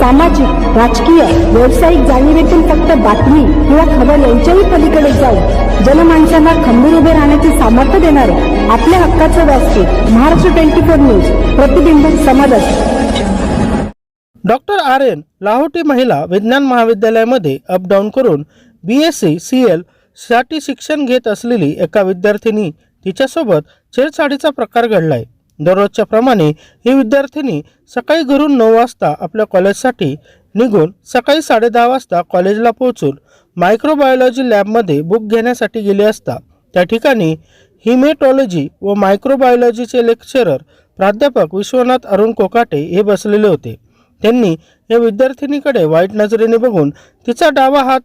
सामाजिक राजकीय व्यावसायिक जाणीवेतून फक्त बातमी किंवा खबर यांच्याही पलीकडे जाऊन जनमानसांना खंबीर उभे राहण्याचे सामर्थ्य देणारे आपल्या हक्काचं व्यासपीठ महाराष्ट्र ट्वेंटी फोर न्यूज प्रतिबिंब समाजात. डॉक्टर आर एन लाहोटी महिला विज्ञान महाविद्यालयामध्ये अपडाऊन करून बी एस सी सी एलसाठी शिक्षण घेत असलेली एका विद्यार्थिनी तिच्यासोबत छेडछाडीचा प्रकार घडलाय. दररोजच्या प्रमाणे ही विद्यार्थिनी सकाळी घरून नऊ वाजता आपल्या कॉलेजसाठी निघून सकाळी साडेदहा वाजता कॉलेजला पोहोचून मायक्रोबायोलॉजी लॅबमध्ये बुक घेण्यासाठी गेली असता त्या ठिकाणी हिमेटॉलॉजी व मायक्रोबायोलॉजीचे लेक्चरर प्राध्यापक विश्वनाथ अरुण कोकाटे हे बसलेले होते. त्यांनी या विद्यार्थिनीकडे वाईट नजरेने बघून तिचा डावा हात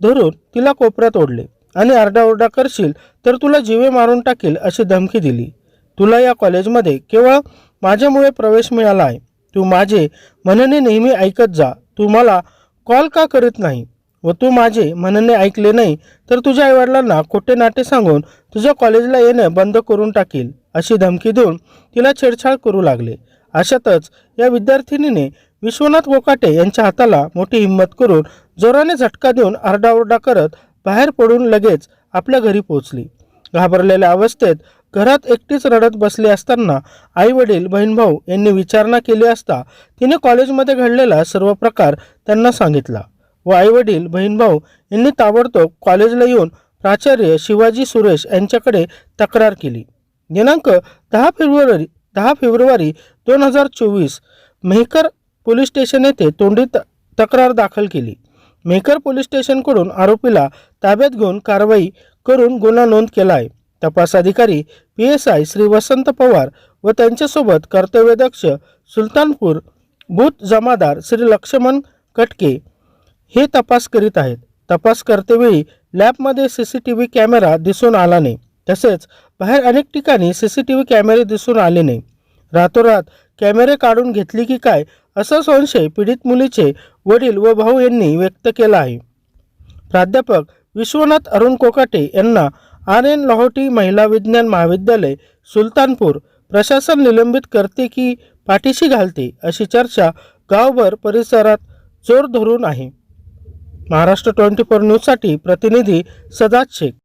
धरून तिला कोपऱ्यात ओढले आणि आरडाओरडा करशील तर तुला जीवे मारून टाकेल अशी धमकी दिली. तुला या कॉलेजमध्ये केवळ माझ्यामुळे प्रवेश मिळाला आहे. तू माझे म्हणणे नेहमी ऐकत जा. तू मला कॉल का करीत नाही? व तू माझे म्हणणे ऐकले नाही तर तुझ्या आईवडिलांना खोटे नाटे सांगून तुझ्या कॉलेजला येणं बंद करून टाकील अशी धमकी देऊन तिला छेडछाड करू लागले. अशातच या विद्यार्थिनीने विश्वनाथ गोकाटे यांच्या हाताला मोठी हिंमत करून जोराने झटका देऊन आरडाओरडा करत बाहेर पडून लगेच आपल्या घरी पोहोचली. घाबरलेल्या अवस्थेत घरात एकटीच रडत बसली असताना आई वडील बहीण भाऊ यांनी विचारणा केली असता तिने कॉलेजमध्ये घडलेला सर्व प्रकार त्यांना सांगितला व आई वडील बहीण भाऊ यांनी ताबडतोब कॉलेजला येऊन प्राचार्य शिवाजी सुरेश यांच्याकडे तक्रार केली. दिनांक दहा फेब्रुवारी दहा फेब्रुवारी दोन हजार चोवीस मेहकर पोलीस स्टेशन येथे तोंडी त- तक्रार दाखल केली. मेहकर पोलीस स्टेशनकडून आरोपीला ताब्यात घेऊन कारवाई करून गुन्हा नोंद केला आहे. तपास अधिकारी P S I Shri Vasant Pawar व त्यांच्यासोबत कर्तव्यदक्ष सुलतानपूर भूत जमादार श्री लक्ष्मण कटके हे तपास करीत आहेत. तपास करतेवेळी लॅबमध्ये C C T V camera दिसून आला नाही. तसेच बाहेर अनेक ठिकाणी सी सी टी व्ही कॅमेरे दिसून आले नाही. रातोरात कॅमेरे काढून घेतली की काय असा संशय पीडित मुलीचे वडील व भाऊ यांनी व्यक्त केला आहे. प्राध्यापक विश्वनाथ अरुण कोकाटे यांना आर एन लाहोटी महिला विज्ञान महाविद्यालय सुलतानपूर. प्रशासन निलंबित करते की पाठीशी घालते अशी चर्चा गावभर परिसरात जोर धरून आहे. महाराष्ट्र ट्वेंटी फोर न्यूजसाठी प्रतिनिधी सदात शेख.